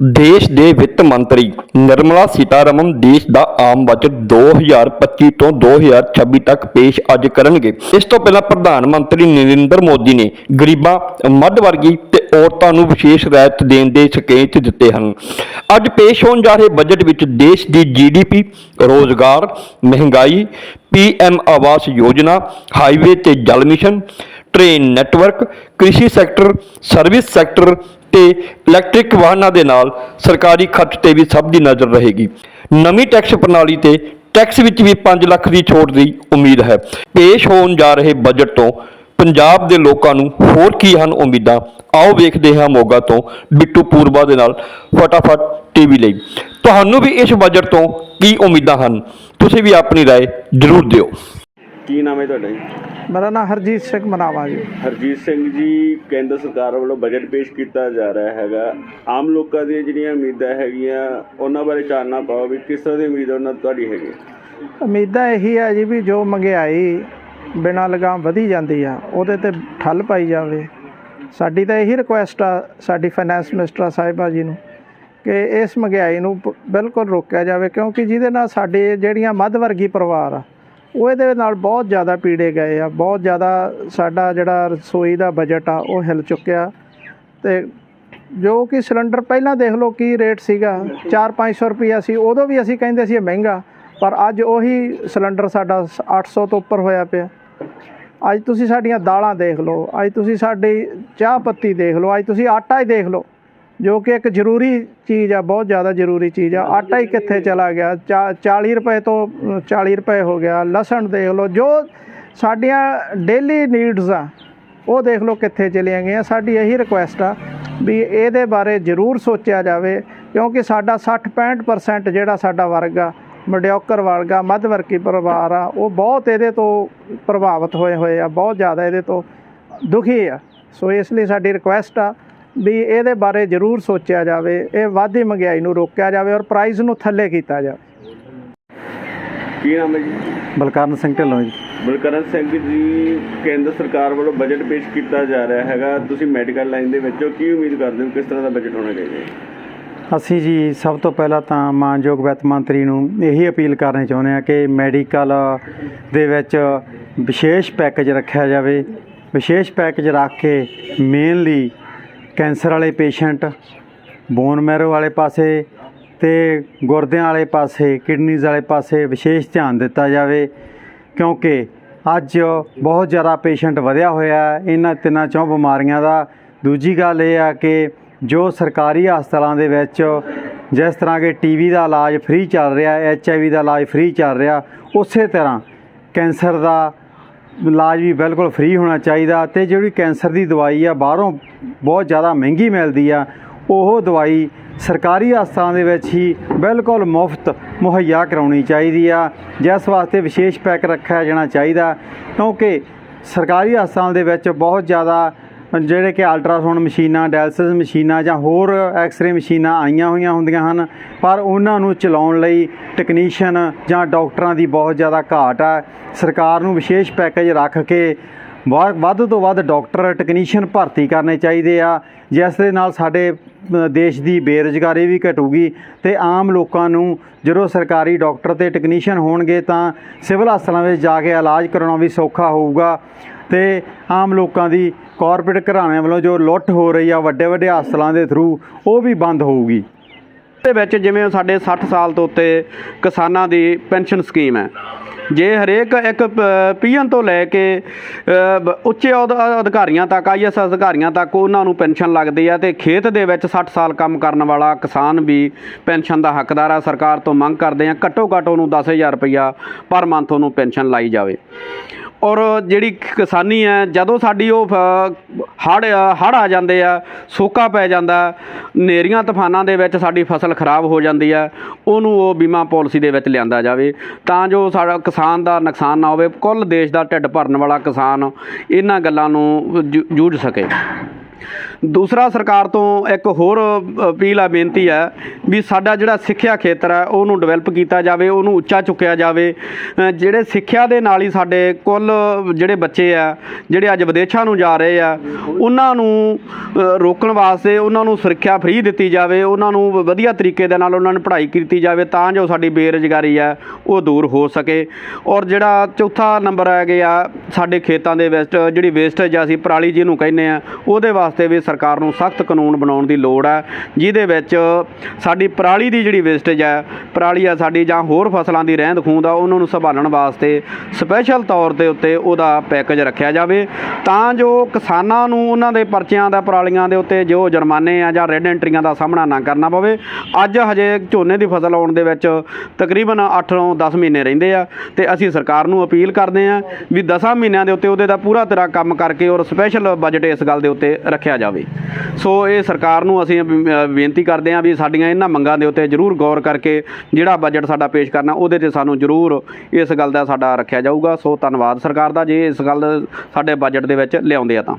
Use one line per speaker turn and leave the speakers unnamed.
ਦੇਸ਼ ਦੇ ਵਿੱਤ ਮੰਤਰੀ ਨਿਰਮਲਾ ਸੀਤਾਰਮਨ ਦੇਸ਼ ਦਾ ਆਮ ਬਜਟ 2025 ਤੋਂ 2026 ਤੱਕ ਪੇਸ਼ ਅੱਜ ਕਰਨਗੇ। ਇਸ ਤੋਂ ਪਹਿਲਾਂ ਪ੍ਰਧਾਨ ਮੰਤਰੀ ਨਰਿੰਦਰ ਮੋਦੀ ਨੇ ਗਰੀਬਾਂ, ਮੱਧ ਵਰਗੀ ਤੇ ਔਰਤਾਂ ਨੂੰ ਵਿਸ਼ੇਸ਼ ਰਿਆਇਤ ਦੇਣ ਦੇ ਸੰਕੇਤ ਦਿੱਤੇ ਹਨ। ਅੱਜ ਪੇਸ਼ ਹੋਣ ਜਾ ਰਹੇ ਬਜਟ ਵਿੱਚ ਦੇਸ਼ ਦੀ ਜੀਡੀਪੀ ਰੋਜ਼ਗਾਰ, ਮਹਿੰਗਾਈ ਪੀਐਮ ਆਵਾਸ ਯੋਜਨਾ, ਹਾਈਵੇ ਤੇ ਜਲ ਮਿਸ਼ਨ ਟ੍ਰੇਨ ਨੈਟਵਰਕ ਕ੍ਰਿਸ਼ੀ ਸੈਕਟਰ ਸਰਵਿਸ ਸੈਕਟਰ ਤੇ ਇਲੈਕਟ੍ਰਿਕ ਵਾਹਨਾਂ ਦੇ ਨਾਲ ਸਰਕਾਰੀ ਖਰਚ ਤੇ ਵੀ ਸਭ ਦੀ ਨਜ਼ਰ ਰਹੇਗੀ ਨਵੀਂ ਟੈਕਸ ਪ੍ਰਣਾਲੀ ਤੇ ਟੈਕਸ ਵਿੱਚ ਵੀ 5 ਲੱਖ ਦੀ ਛੋਟ ਦੀ ਉਮੀਦ ਹੈ ਪੇਸ਼ ਹੋਣ ਜਾ ਰਹੇ ਬਜਟ ਤੋਂ ਪੰਜਾਬ ਦੇ ਲੋਕਾਂ ਨੂੰ ਹੋਰ ਕੀ ਹਨ ਉਮੀਦਾਂ ਆਓ ਵੇਖਦੇ ਹਾਂ ਮੋਗਾ ਤੋਂ ਬਿੱਟੂ ਪੂਰਬਾ ਦੇ ਨਾਲ ਫਟਾਫਟ ਟੀਵੀ ਲਈ ਤੁਹਾਨੂੰ ਵੀ ਇਸ ਬਜਟ ਤੋਂ ਕੀ ਉਮੀਦਾਂ ਹਨ ਤੁਸੀਂ ਵੀ ਆਪਣੀ رائے ਜ਼ਰੂਰ ਦਿਓ
ਕੀ ਨਾਮ ਹੈ ਤੁਹਾਡਾ ਜੀ?
ਮੇਰਾ ਨਾਮ ਹਰਜੀਤ ਸਿੰਘ ਮਨਾਵਾ ਜੀ।
ਹਰਜੀਤ ਸਿੰਘ ਜੀ ਕੇਂਦਰ ਸਰਕਾਰ ਵੱਲੋਂ ਬਜਟ ਪੇਸ਼ ਕੀਤਾ ਜਾ ਰਿਹਾ ਹੈਗਾ। ਆਮ ਲੋਕਾਂ ਦੀਆਂ ਜਿਹੜੀਆਂ ਉਮੀਦਾਂ ਹੈਗੀਆਂ ਉਹਨਾਂ ਬਾਰੇ ਚਾਨਣਾ ਪਾਓ ਵੀ ਕਿਸ ਤਰ੍ਹਾਂ ਦੀ ਉਮੀਦ ਉਹਨਾਂ ਤੁਹਾਡੀ ਹੈਗੀ?
ਉਮੀਦਾਂ ਇਹੀ ਹੈ ਜੀ ਵੀ ਜੋ ਮਹਿੰਗਾਈ ਬਿਨਾਂ ਲਗਾਮ ਵਧੀ ਜਾਂਦੀ ਆ ਉਹਦੇ ਤੇ ਠੱਲ ਪਾਈ ਜਾਵੇ। ਸਾਡੀ ਤਾਂ ਇਹੀ ਰਿਕੁਐਸਟ ਆ ਸਾਡੀ ਫਾਈਨੈਂਸ ਮਿਨਿਸਟਰ ਸਾਹਿਬਾ ਜੀ ਨੂੰ ਕਿ ਇਸ ਮਹਿੰਗਾਈ ਨੂੰ ਬਿਲਕੁਲ ਰੋਕਿਆ ਜਾਵੇ ਕਿਉਂਕਿ ਜਿਹਦੇ ਨਾਲ ਸਾਡੇ ਜਿਹੜੀਆਂ ਮੱਧ ਵਰਗੀ ਪਰਿਵਾਰ ਆ ਉਹ ਇਹਦੇ ਨਾਲ ਬਹੁਤ ਜ਼ਿਆਦਾ ਪੀੜੇ ਗਏ ਆ, ਬਹੁਤ ਜ਼ਿਆਦਾ ਸਾਡਾ ਜਿਹੜਾ ਰਸੋਈ ਦਾ ਬਜਟ ਆ, ਉਹ ਹਿਲ ਚੁੱਕਿਆ। ਤੇ ਜੋ ਕਿ ਸਿਲੰਡਰ ਪਹਿਲਾਂ ਦੇਖ ਲਓ ਕੀ ਰੇਟ ਸੀਗਾ 4-500 ਰੁਪਈਆ ਸੀ, ਉਦੋਂ ਵੀ ਅਸੀਂ ਕਹਿੰਦੇ ਸੀ ਇਹ ਮਹਿੰਗਾ, ਪਰ ਅੱਜ ਉਹੀ ਸਿਲੰਡਰ ਸਾਡਾ ਸ- 800 ਤੋਂ ਉੱਪਰ ਹੋਇਆ ਪਿਆ। ਅੱਜ ਤੁਸੀਂ ਸਾਡੀਆਂ ਦਾਲਾਂ ਦੇਖ ਲਓ, ਅੱਜ ਤੁਸੀਂ ਸਾਡੀ ਚਾਹ ਪੱਤੀ ਦੇਖ ਲਓ, ਅੱਜ ਤੁਸੀਂ ਆਟਾ ਹੀ ਦੇਖ ਲਓ ਜੋ ਕਿ ਇੱਕ ਜ਼ਰੂਰੀ ਚੀਜ਼ ਆ ਬਹੁਤ ਜ਼ਿਆਦਾ ਜ਼ਰੂਰੀ ਚੀਜ਼ ਆ। ਆਟਾ ਹੀ ਕਿੱਥੇ ਚਲਾ ਗਿਆ? ਚਾ- 40 ਰੁਪਏ ਤੋਂ ਅ, 40 ਰੁਪਏ ਹੋ ਗਿਆ। ਲਸਣ ਦੇਖ ਲਓ ਜੋ ਸਾਡੀਆਂ ਡੇਲੀ ਨੀਡਸ ਆ ਉਹ ਦੇਖ ਲਓ ਕਿੱਥੇ ਚਲੀਆਂ ਗਈਆਂ। ਸਾਡੀ ਇਹੀ ਰਿਕੁਐਸਟ ਆ ਵੀ ਇਹਦੇ ਬਾਰੇ ਜ਼ਰੂਰ ਸੋਚਿਆ ਜਾਵੇ ਕਿਉਂਕਿ ਸਾਡਾ 60-65% ਜਿਹੜਾ ਸਾਡਾ ਵਰਗ ਆ ਮਡਿਓਕਰ ਵਰਗਾ ਮੱਧ ਵਰਗੀ ਪਰਿਵਾਰ ਆ ਉਹ ਬਹੁਤ ਇਹਦੇ ਤੋਂ ਪ੍ਰਭਾਵਿਤ ਹੋਏ ਹੋਏ ਆ ਬਹੁਤ ਜ਼ਿਆਦਾ ਇਹਦੇ ਤੋਂ ਦੁਖੀ ਆ। ਸੋ ਇਸ ਲਈ ਸਾਡੀ ਰਿਕੁਐਸਟ ਆ ਵੀ ਇਹਦੇ ਬਾਰੇ ਜ਼ਰੂਰ ਸੋਚਿਆ ਜਾਵੇ ਇਹ ਵਾਧੀ ਮਹਿੰਗਾਈ ਨੂੰ ਰੋਕਿਆ ਜਾਵੇ ਔਰ ਪ੍ਰਾਈਸ ਨੂੰ ਥੱਲੇ ਕੀਤਾ ਜਾਵੇ।
ਕੀ ਨਾਮ ਹੈ ਜੀ?
ਬਲਕਰਨ ਸਿੰਘ ਢਿੱਲੋਂ ਜੀ।
ਬਲਕਰਨ ਸਿੰਘ ਜੀ ਕੇਂਦਰ ਸਰਕਾਰ ਵੱਲੋਂ ਬਜਟ ਪੇਸ਼ ਕੀਤਾ ਜਾ ਰਿਹਾ ਹੈਗਾ। ਤੁਸੀਂ ਮੈਡੀਕਲ ਲਾਈਨ ਦੇ ਵਿੱਚੋਂ ਕੀ ਉਮੀਦ ਕਰਦੇ ਹੋ? ਕਿਸ ਤਰ੍ਹਾਂ ਦਾ ਬਜਟ ਹੋਣਾ ਚਾਹੀਦਾ ਹੈ?
ਅਸੀਂ ਜੀ ਸਭ ਤੋਂ ਪਹਿਲਾਂ ਤਾਂ ਮਾਨਯੋਗ ਵਿੱਤ ਮੰਤਰੀ ਨੂੰ ਇਹੀ ਅਪੀਲ ਕਰਨੀ ਚਾਹੁੰਦੇ ਹਾਂ ਕਿ ਮੈਡੀਕਲ ਦੇ ਵਿੱਚ ਵਿਸ਼ੇਸ਼ ਪੈਕੇਜ ਰੱਖਿਆ ਜਾਵੇ। ਵਿਸ਼ੇਸ਼ ਪੈਕੇਜ ਰੱਖ ਕੇ ਮੇਨਲੀ ਕੈਂਸਰ ਵਾਲੇ ਪੇਸ਼ੈਂਟ ਬੋਨ ਮੈਰੋ ਵਾਲੇ ਪਾਸੇ ਤੇ ਗੁਰਦਿਆਂ ਵਾਲੇ ਪਾਸੇ ਕਿਡਨੀਜ਼ ਵਾਲੇ ਪਾਸੇ ਵਿਸ਼ੇਸ਼ ਧਿਆਨ ਦਿੱਤਾ ਜਾਵੇ, ਕਿਉਂਕਿ ਅੱਜ ਬਹੁਤ ਜ਼ਿਆਦਾ ਪੇਸ਼ੈਂਟ ਵਧਿਆ ਹੋਇਆ ਹੈ, ਇਹਨਾਂ ਤਿੰਨਾਂ ਚੋਂ ਬਿਮਾਰੀਆਂ ਦਾ। ਦੂਜੀ ਗੱਲ ਇਹ ਆ ਕਿ ਜੋ ਸਰਕਾਰੀ ਹਸਪਤਾਲਾਂ ਦੇ ਵਿੱਚ ਜਿਸ ਤਰ੍ਹਾਂ ਕਿ ਟੀਵੀ ਦਾ ਇਲਾਜ ਫ੍ਰੀ ਚੱਲ ਰਿਹਾ ਹੈ ਐਚਆਈਵੀ ਦਾ ਇਲਾਜ ਫ੍ਰੀ ਚੱਲ ਰਿਹਾ, ਉਸੇ ਤਰ੍ਹਾਂ ਕੈਂਸਰ ਦਾ ਇਲਾਜ ਵੀ ਬਿਲਕੁਲ ਫ੍ਰੀ ਹੋਣਾ ਚਾਹੀਦਾ ਤੇ ਜਿਹੜੀ ਕੈਂਸਰ ਦੀ ਦਵਾਈ ਆ, ਬਾਹਰੋਂ ਬਹੁਤ ਜ਼ਿਆਦਾ ਮਹਿੰਗੀ ਮਿਲਦੀ ਆ, ਉਹ ਦਵਾਈ ਸਰਕਾਰੀ ਹਸਪਤਾਲਾਂ ਦੇ ਵਿੱਚ ਹੀ ਬਿਲਕੁਲ ਮੁਫਤ ਮੁਹੱਈਆ ਕਰਾਉਣੀ ਚਾਹੀਦੀ ਆ। ਜਿਸ ਵਾਸਤੇ ਵਿਸ਼ੇਸ਼ ਪੈਕ ਰੱਖਿਆ ਜਾਣਾ ਚਾਹੀਦਾ ਕਿਉਂਕਿ ਸਰਕਾਰੀ ਹਸਪਤਾਲ ਦੇ ਵਿੱਚ ਬਹੁਤ ਜ਼ਿਆਦਾ ਜਿਹੜੇ ਕਿ ਅਲਟਰਾਸਾਊਂਡ ਮਸ਼ੀਨਾਂ ਡਾਇਲਸਿਸ ਮਸ਼ੀਨਾਂ ਜਾਂ ਹੋਰ ਐਕਸ-ਰੇ ਮਸ਼ੀਨਾਂ ਆਈਆਂ ਹੋਈਆਂ ਹੁੰਦੀਆਂ ਹਨ, ਪਰ ਉਹਨਾਂ ਨੂੰ ਚਲਾਉਣ ਲਈ ਟੈਕਨੀਸ਼ੀਅਨ ਜਾਂ ਡਾਕਟਰਾਂ ਦੀ ਬਹੁਤ ਜ਼ਿਆਦਾ ਘਾਟ ਹੈ। ਸਰਕਾਰ ਨੂੰ ਵਿਸ਼ੇਸ਼ ਪੈਕੇਜ ਰੱਖ ਕੇ ਵਾ- ਵੱਧ ਤੋਂ ਵੱਧ ਡਾਕਟਰ ਟੈਕਨੀਸ਼ੀਅਨ ਭਰਤੀ ਕਰਨੇ ਚਾਹੀਦੇ ਆ, ਜਿਸ ਦੇ ਨਾਲ ਸਾਡੇ ਦੇਸ਼ ਦੀ ਬੇਰੁਜ਼ਗਾਰੀ ਵੀ ਘਟੂਗੀ ਤੇ ਆਮ ਲੋਕਾਂ ਨੂੰ ਜਦੋਂ ਸਰਕਾਰੀ ਡਾਕਟਰ ਤੇ ਟੈਕਨੀਸ਼ੀਅਨ ਹੋਣਗੇ ਤਾਂ ਸਿਵਲ ਹਸਪਤਾਲਾਂ ਵਿੱਚ ਜਾ ਕੇ ਇਲਾਜ ਕਰਾਉਣਾ ਵੀ ਸੌਖਾ ਹੋਊਗਾ। ਤੇ ਆਮ ਲੋਕਾਂ ਦੀ ਕਾਰਪੋਰੇਟ ਘਰਾਣਿਆਂ ਵੱਲੋਂ ਜੋ ਲੁੱਟ ਹੋ ਰਹੀ ਆ, ਵੱਡੇ ਵੱਡੇ ਹਸਪਤਾਲਾਂ ਦੇ ਥਰੂ ਉਹ ਵੀ ਬੰਦ ਹੋਊਗੀ।
ਦੇ ਵਿੱਚ ਜਿਵੇਂ ਸਾਡੇ 60 ਸਾਲ ਤੋਂ ਉੱਤੇ ਕਿਸਾਨਾਂ ਦੀ ਪੈਨਸ਼ਨ ਸਕੀਮ ਹੈ। ਜੇ ਹਰੇਕ ਇੱਕ ਪੀਐਨ ਤੋਂ ਲੈ ਕੇ ਉੱਚੇ ਅਹੁਦ- ਅਧਿਕਾਰੀਆਂ ਤੱਕ ਆਈਐਸ ਅਧਿਕਾਰੀਆਂ ਤੱਕ ਉਹਨਾਂ ਨੂੰ ਪੈਨਸ਼ਨ ਲੱਗਦੀ ਆ ਤੇ ਖੇਤ ਦੇ ਵਿੱਚ 60 ਸਾਲ ਕੰਮ ਕਰਨ ਵਾਲਾ ਕਿਸਾਨ ਵੀ ਪੈਨਸ਼ਨ ਦਾ ਹੱਕਦਾਰ ਆ। ਸਰਕਾਰ ਤੋਂ ਮੰਗ ਕਰਦੇ ਆ ਘੱਟੋ ਘੱਟ ਉਹਨੂੰ 10000 ਰੁਪਇਆ ਪਰ ਮੰਥ ਉਹਨੂੰ ਪੈਨਸ਼ਨ ਲਾਈ ਜਾਵੇ। ਔਰ ਜਿਹੜੀ ਕਿਸਾਨੀ ਹੈ, ਜਦੋਂ ਸਾਡੀ ਉਹ ਹੜ ਹੜ ਆ ਜਾਂਦੇ ਆ, ਸੋਕਾ ਪੈ ਜਾਂਦਾ ਨੇਰੀਆਂ ਤੂਫਾਨਾਂ ਦੇ ਵਿੱਚ ਸਾਡੀ ਫਸਲ ਖਰਾਬ ਹੋ ਜਾਂਦੀ ਹੈ ਉਹਨੂੰ ਉਹ ਬੀਮਾ ਪਾਲਿਸੀ ਦੇ ਵਿੱਚ ਲਿਆਂਦਾ ਜਾਵੇ। ਤਾਂ ਜੋ ਸਾਡਾ ਕਿਸਾਨ ਦਾ ਨੁਕਸਾਨ ਨਾ ਹੋਵੇ, ਕੁੱਲ ਦੇਸ਼ ਦਾ ਢਿੱਡ ਭਰਨ ਵਾਲਾ ਕਿਸਾਨ ਇਹਨਾਂ ਗੱਲਾਂ ਨੂੰ ਜੂ- ਜੂਝ ਸਕੇ। ਦੂਸਰਾ ਸਰਕਾਰ ਤੋਂ ਇੱਕ ਹੋਰ ਅਪੀਲ ਆ, ਬੇਨਤੀ ਹੈ ਵੀ ਸਾਡਾ ਜਿਹੜਾ ਸਿੱਖਿਆ ਖੇਤਰ ਹੈ ਉਹਨੂੰ ਡਿਵੈਲਪ ਕੀਤਾ ਜਾਵੇ, ਉਹਨੂੰ ਉੱਚਾ ਚੁੱਕਿਆ ਜਾਵੇ। ਜਿਹੜੇ ਸਿੱਖਿਆ ਦੇ ਨਾਲ ਹੀ ਸਾਡੇ ਕੁੱਲ ਜਿਹੜੇ ਬੱਚੇ ਆ, ਜਿਹੜੇ ਅੱਜ ਵਿਦੇਸ਼ਾਂ ਨੂੰ ਜਾ ਰਹੇ ਆ, ਉਹਨਾਂ ਨੂੰ ਰੋਕਣ ਵਾਸਤੇ ਉਹਨਾਂ ਨੂੰ ਸੁਰੱਖਿਆ ਫ੍ਰੀ ਦਿੱਤੀ ਜਾਵੇ, ਉਹਨਾਂ ਨੂੰ ਵਧੀਆ ਤਰੀਕੇ ਦੇ ਨਾਲ ਉਹਨਾਂ ਨੂੰ ਪੜ੍ਹਾਈ ਕੀਤੀ ਜਾਵੇ, ਤਾਂ ਜੋ ਸਾਡੀ ਬੇਰੁਜ਼ਗਾਰੀ ਆ, ਉਹ ਦੂਰ ਹੋ ਸਕੇ। ਔਰ ਜਿਹੜਾ ਚੌਥਾ ਨੰਬਰ ਆ ਗਿਆ, ਸਾਡੇ ਖੇਤਾਂ ਦੇ ਵਿੱਚ ਜਿਹੜੀ ਵੇਸਟੇਜ ਆ ਅਸੀਂ ਪਰਾਲੀ ਜਿਹਨੂੰ ਕਹਿੰਦੇ ਆ, ਉਹਦੇ ਵਾਸਤੇ ਵੀ ਸਰਕਾਰ ਨੂੰ ਸਖਤ ਕਾਨੂੰਨ ਬਣਾਉਣ ਦੀ ਲੋੜ ਹੈ, ਜਿਹਦੇ ਵਿੱਚ ਸਾਡੀ ਪਰਾਲੀ ਦੀ ਜਿਹੜੀ ਵੇਸਟੇਜ ਹੈ, ਪਰਾਲੀ ਆ ਸਾਡੀ ਜਾਂ ਹੋਰ ਫਸਲਾਂ ਦੀ ਰਹਿੰਦ ਖੂੰਹਦ ਆ, ਉਹਨਾਂ ਨੂੰ ਸੰਭਾਲਣ ਵਾਸਤੇ ਸਪੈਸ਼ਲ ਤੌਰ ਦੇ ਉੱਤੇ ਉਹਦਾ ਪੈਕੇਜ ਰੱਖਿਆ ਜਾਵੇ। ਤਾਂ ਜੋ ਕਿਸਾਨਾਂ ਨੂੰ ਉਹਨਾਂ ਦੇ ਪਰਚਿਆਂ ਦਾ, ਪਰਾਲੀਆਂ ਦੇ ਉੱਤੇ ਜੋ ਜੁਰਮਾਨੇ ਆ ਜਾਂ ਰੈੱਡ ਐਂਟਰੀਆਂ ਦਾ ਸਾਹਮਣਾ ਨਾ ਕਰਨਾ ਪਵੇ, ਅੱਜ ਹਜੇ ਝੋਨੇ ਦੀ ਫਸਲ ਆਉਣ ਦੇ ਵਿੱਚ ਤਕਰੀਬਨ 8 ਤੋਂ 10 ਮਹੀਨੇ ਰਹਿੰਦੇ ਆ ਤੇ ਅਸੀਂ ਸਰਕਾਰ ਨੂੰ ਅਪੀਲ ਕਰਦੇ ਆ ਵੀ 10 ਮਹੀਨਿਆਂ ਦੇ ਉੱਤੇ ਉਹਦੇ ਦਾ ਪੂਰਾ ਤਰ੍ਹਾਂ ਕੰਮ ਕਰਕੇ ਔਰ ਸਪੈਸ਼ਲ ਬਜਟ ਇਸ ਗੱਲ ਦੇ ਉੱਤੇ ਰੱਖਿਆ ਜਾਵੇ। ਸੋ ਇਹ ਸਰਕਾਰ ਨੂੰ ਅਸੀਂ ਬੇਨਤੀ ਕਰਦੇ ਹਾਂ ਵੀ ਸਾਡੀਆਂ ਇਹਨਾਂ ਮੰਗਾਂ ਦੇ ਉੱਤੇ ਜ਼ਰੂਰ ਗੌਰ ਕਰਕੇ ਜਿਹੜਾ ਬਜਟ ਸਾਡਾ ਪੇਸ਼ ਕਰਨਾ, ਉਹਦੇ ਤੇ ਸਾਨੂੰ ਜ਼ਰੂਰ ਇਸ ਗੱਲ ਦਾ ਸਾਡਾ ਰੱਖਿਆ ਜਾਊਗਾ। ਸੋ ਧੰਨਵਾਦ ਸਰਕਾਰ ਦਾ, ਜੇ ਇਸ ਗੱਲ ਸਾਡੇ ਬਜਟ ਦੇ ਵਿੱਚ ਲਿਆਉਂਦੇ ਆ ਤਾਂ।